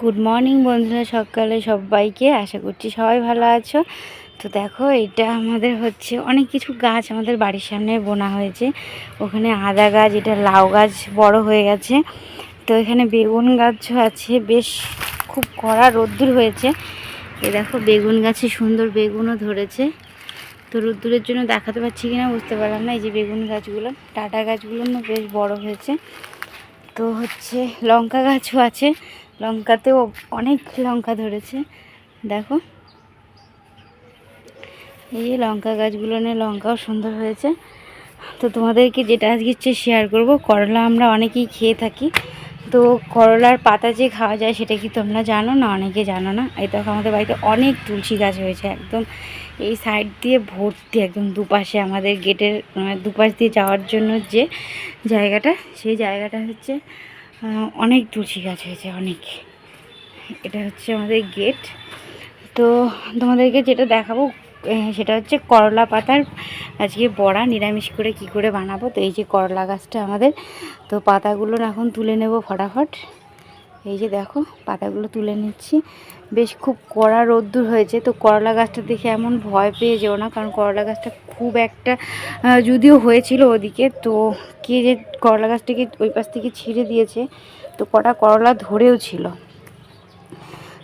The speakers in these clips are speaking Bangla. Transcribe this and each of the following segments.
গুড মর্নিং বন্ধুরা সকালে সবাইকে, আশা করছি সবাই ভালো আছো। তো দেখো, এটা আমাদের হচ্ছে অনেক কিছু গাছ আমাদের বাড়ির সামনে বোনা হয়েছে। ওখানে আদা গাছ, এটা লাউ গাছ বড় হয়ে গেছে। তো এখানে বেগুন গাছও আছে, বেশ খুব কড়া রোদ্দুর হয়েছে। এ দেখো, বেগুন গাছে সুন্দর বেগুনও ধরেছে। তো রোদ্দুরের জন্য দেখাতে পাচ্ছি কিনা বুঝতে পারলাম না, এই যে বেগুন গাছগুলো টাটা গাছগুলো বেশ বড় হয়েছে। তো হচ্ছে লঙ্কা গাছও আছে। লঙ্কাতেও অনেক লঙ্কা ধরেছে। দেখো। এই যে লঙ্কা গাছগুলো নিয়ে লঙ্কাও সুন্দর হয়েছে। তো তোমাদেরকে যেটা আজকে হচ্ছে শেয়ার করব, করলা আমরা অনেকেই খেয়ে থাকি। তো করলার পাতা যে খাওয়া যায় সেটা কি তোমরা জানো না? অনেকে জানো না। এই দেখো আমাদের বাড়িতে অনেক তুলসী গাছ হয়েছে একদম। এই সাইড দিয়ে ভর্তি একদম দুপাশে আমাদের গেটের মানে দুপাশ দিয়ে যাওয়ার জন্য যে জায়গাটা, সেই জায়গাটা হচ্ছে অনেক তুলসী গাছ হয়েছে অনেক। এটা হচ্ছে আমাদের গেট তো তোমাদেরকে যেটা দেখাবো সেটা হচ্ছে করলা পাতার আজকে বড়া, নিরামিষ করে কি করে বানাবো। তো এই যে করলা গাছটা আমাদের, তো পাতাগুলো এখন তুলে নেব ফটাফট। এই যে দেখো, পাতাগুলো তুলে নিচ্ছি। বেশ খুব কড়া রোদ্দুর হয়েছে, তো করলা গাছটা দেখে এমন ভয় পেয়ে যেও না, কারণ করলা গাছটা খুব একটা যদিও হয়েছিল ওদিকে, তো কে যে করলা গাছটাকে ওই পাশ থেকে ছিঁড়ে দিয়েছে, তো কটা করলা ধরেও ছিল।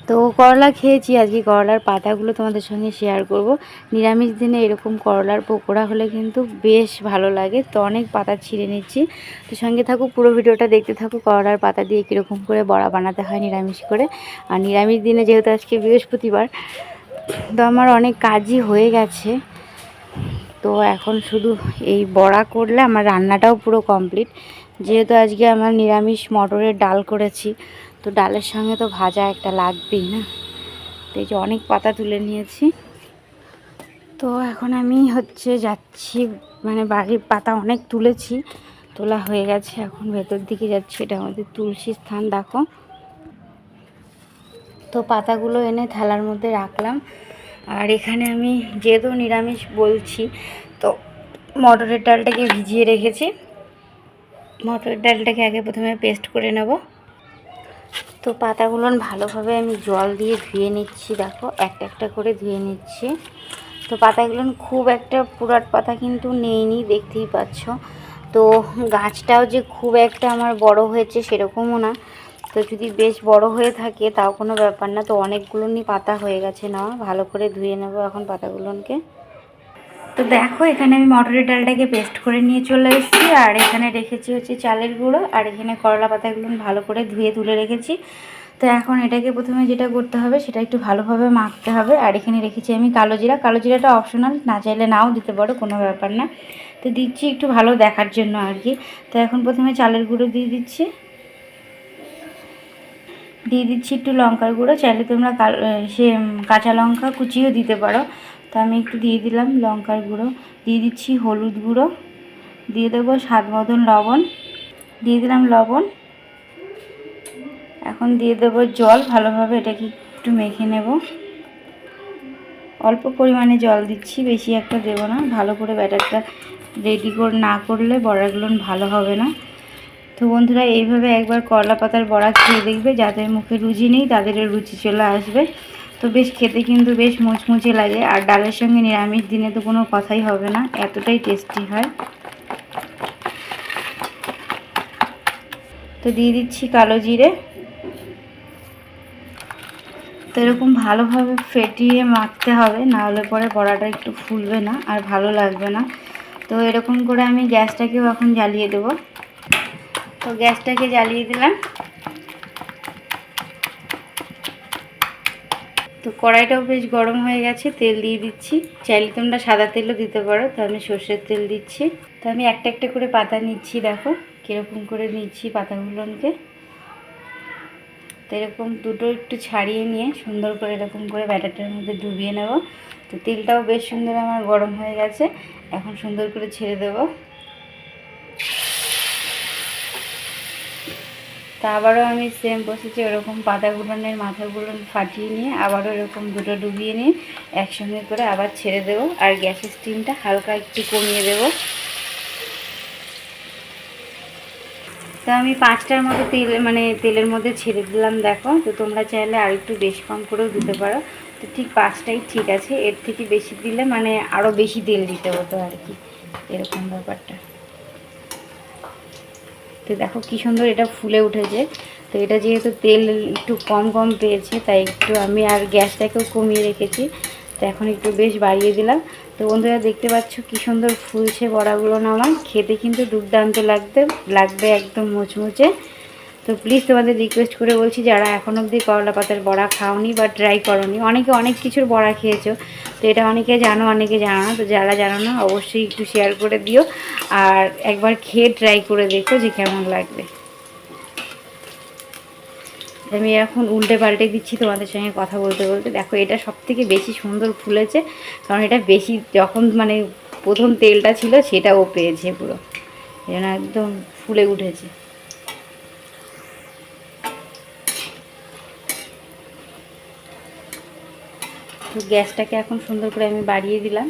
তো করলা খেয়েছি, আজকে করলার পাতাগুলো তোমাদের সঙ্গে শেয়ার করব। নিরামিষ দিনে এরকম করলার পকোড়া হলে কিন্তু বেশ ভালো লাগে। তো অনেক পাতা ছিঁড়ে নিচ্ছি। তো সঙ্গে থাকো, পুরো ভিডিওটা দেখতে থাকো, করলার পাতা দিয়ে কীরকম করে বড়া বানাতে হয় নিরামিষ করে। আর নিরামিষ দিনে যেহেতু আজকে বৃহস্পতিবার, তো আমার অনেক কাজই হয়ে গেছে। তো এখন শুধু এই বড়া করলে আমার রান্নাটাও পুরো কমপ্লিট যেহেতু আজকে আমার নিরামিষ মটরের ডাল করেছি তো ডালের সঙ্গে তো ভাজা একটা লাগবেই না। তো এই যে অনেক পাতা তুলে নিয়েছি। তো এখন আমি হচ্ছে যাচ্ছি মানে বাড়ির পাতা অনেক তুলেছি, তোলা হয়ে গেছে। এখন ভেতর দিকে যাচ্ছি, এটা আমাদের তুলসী স্থান, দেখো। তো পাতাগুলো এনে থালার মধ্যে রাখলাম। আর এখানে আমি যেহেতু নিরামিষ বলছি, তো মটরের ডালটাকে ভিজিয়ে রেখেছি। মটরের ডালটাকে আগে প্রথমে পেস্ট করে নেব। তো পাতাগুলো ভালোভাবে আমি জল দিয়ে ধুয়ে নিচ্ছি, দেখো, একটা একটা করে ধুয়ে নিচ্ছি। তো পাতাগুলো খুব একটা পুরাট পাতা কিন্তু নেইনি, দেখতেই পাচ্ছ। তো গাছটাও যে খুব একটা আমার বড় হয়েছে সেরকমও না। তো যদি বেশ বড় হয়ে থাকে তাও কোনো ব্যাপার না। তো অনেকগুলো নি পাতা হয়ে গেছে না, ভালো করে ধুয়ে নেব এখন পাতাগুলোকে। তো দেখো, এখানে আমি মটরের ডালটাকে পেস্ট করে নিয়ে চলে এসেছি। আর এখানে রেখেছি হচ্ছে চালের গুঁড়ো। আর এখানে করলা পাতাগুলো ভালো করে ধুয়ে তুলে রেখেছি। তো এখন এটাকে প্রথমে যেটা করতে হবে, সেটা একটু ভালোভাবে মাখতে হবে। আর এখানে রেখেছি আমি কালো জিরা। কালো জিরাটা অপশনাল না চাইলে নাও দিতে পারো, কোনো ব্যাপার না। তো দিচ্ছি একটু ভালো দেখার জন্য আর কি। তো এখন প্রথমে চালের গুঁড়ো দিয়ে দিচ্ছি। দিয়ে দিচ্ছি একটু লঙ্কার গুঁড়ো। চাইলে তোমরা সে কাঁচা লঙ্কা কুচিও দিতে পারো। তো আমি একটু দিয়ে দিলাম লঙ্কার গুঁড়ো। দিয়ে দিচ্ছি হলুদ গুঁড়ো। দিয়ে দেবো স্বাদ মতন লবণ। দিয়ে দিলাম লবণ। এখন দিয়ে দেবো জল, ভালোভাবে এটাকে একটু মেখে নেব। অল্প পরিমাণে জল দিচ্ছি, বেশি একটা দেবো না। ভালো করে ব্যাটারটা রেডি করে, না করলে বড়াগুলো ভালো হবে না। তো বন্ধুরা, এইভাবে একবার করলা পাতার বড়া খেয়ে দেখবে। যাদের মুখে রুচি নেই তাদের রুচি চলে আসবে। তো বেশ খেতে কিন্তু বেশ মুচমুচে লাগে, আর ডালের সঙ্গে নিরামিষ দিনে তো কোনো কথাই হবে না, এতটাই টেস্টি হয়। তো দিয়ে দিচ্ছি কালো জিরে। তো এরকম ভালোভাবে ফেটিয়ে মাখতে হবে, না হলে পরে বড়াটা একটু ফুলবে না আর ভালো লাগবে না। তো এরকম করে আমি গ্যাসটাকেও এখন জ্বালিয়ে দেবো। তো গ্যাসটাকে জ্বালিয়ে দিলাম। তো কড়াইটাও বেশ গরম হয়ে গেছে, তেল দিয়ে দিচ্ছি। চাইলে তোমরা সাদা তেলও দিতে পারো, তো আমি সর্ষের তেল দিচ্ছি। তো আমি একটা একটা করে পাতা নিচ্ছি, দেখো কীরকম করে নিচ্ছি পাতাগুলোকে। তো এরকম দুটো একটু ছাড়িয়ে নিয়ে সুন্দর করে এরকম করে ব্যাটারটার মধ্যে ডুবিয়ে নেব। তো তেলটাও বেশ সুন্দর আমার গরম হয়ে গেছে, এখন সুন্দর করে ছেড়ে দেবো। তা আবারও আমি সেম বসেছি, ওরকম পাতাগুলোনের মাথাগুলো ফাটিয়ে নিয়ে আবারও এরকম দুটো ডুবিয়ে নিয়ে একসঙ্গে করে আবার ছেড়ে দেবো আর গ্যাসের স্টিমটা হালকা একটু কমিয়ে দেবো। তো আমি পাঁচটার মতো তেল মানে তেলের মধ্যে ছেড়ে দিলাম, দেখো। তো তোমরা চাইলে আর একটু বেশি কম করেও দিতে পারো। তো ঠিক পাঁচটাই ঠিক আছে। এর থেকে বেশি দিলে মানে আরও বেশি তেল দিতে হতো আর কি। এরকম ব্যাপারটা। তো দেখো কি সুন্দর এটা ফুলে উঠেছে। তো এটা যেহেতু তেল একটু কম কম পেয়েছে, তাই একটু আমি আর গ্যাসটাকেও কমিয়ে রেখেছি। তো এখন একটু বেশ বাড়িয়ে দিলাম। তো বন্ধুরা দেখতে পাচ্ছ কি সুন্দর ফুলছে বড়াগুলো না আমার। খেতে কিন্তু দুর্দান্ত লাগবে লাগবে একদম মুচমুচে। তো প্লিজ তোমাদের রিকোয়েস্ট করে বলছি, যারা এখন অবধি করলা পাতার বড়া খাওনি বা ট্রাই করনি, অনেকে অনেক কিছুর বড়া খেয়েছো, তো এটা অনেকে জানো অনেকে জানো না, তো যারা জানো না, অবশ্যই একটু শেয়ার করে দিও আর একবার খেয়ে ট্রাই করে দেখো যে কেমন লাগবে। আমি এখন উল্টে পাল্টে দিচ্ছি তোমাদের সঙ্গে কথা বলতে বলতে। দেখো, এটা সব থেকে বেশি সুন্দর ফুলেছে, কারণ এটা বেশি যখন মানে প্রথম তেলটা ছিল, সেটাও পেয়েছে পুরো। যেন একদম ফুলে উঠেছে। গ্যাসটাকে এখন সুন্দর করে আমি বাড়িয়ে দিলাম।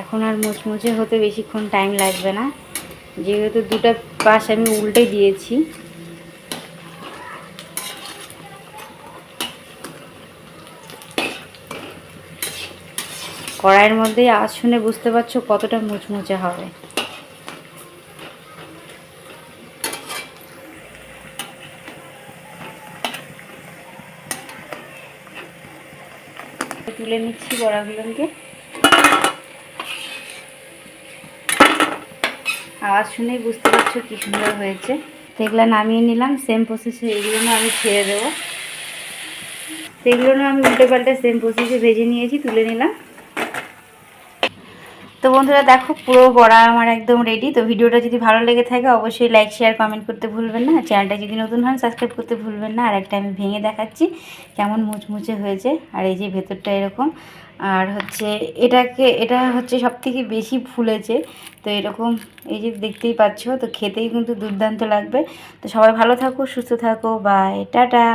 এখন আর মুচমুচে হতে বেশিক্ষণ টাইম লাগবে না। যেহেতু দুটা পাশ আমি উল্টে দিয়েছি। কড়াইয়ের মধ্যে আজ শুনে বুঝতে পারছ কতটা মুচমুচে হবে। তুলে নিচ্ছি বড়াগুলোকে। আওয়াজ শুনেই বুঝতে পারছ কী সুন্দর হয়েছে। তো এগুলো নামিয়ে নিলাম সেম প্রসেসে এগুলো আমি ছেড়ে দেবো। তো এগুলো আমি উল্টে পাল্টে সেম প্রসেসে ভেজে নিয়েছি, তুলে নিলাম। তো বন্ধুরা দেখো, পুরো বড়া আমার একদম রেডি তো ভিডিওটা যদি ভালো লেগে থাকে, অবশ্যই লাইক শেয়ার কমেন্ট করতে ভুলবেন না। চ্যানেলটা যদি নতুন হন সাবস্ক্রাইব করতে ভুলবেন না। আর একটা আমি ভেঙে দেখাচ্ছি, কেমন মুচমুচে হয়েছে। আর এই যে ভেতরটা এরকম। আর হচ্ছে, এটাকে, এটা হচ্ছে সব থেকে বেশি ফুলেছে। তো এরকম, এই যে দেখতেই পাচ্ছ। তো খেতেই কিন্তু দুর্দান্ত লাগবে। তো সবাই ভালো থাকো, সুস্থ থাকো। Bye tata.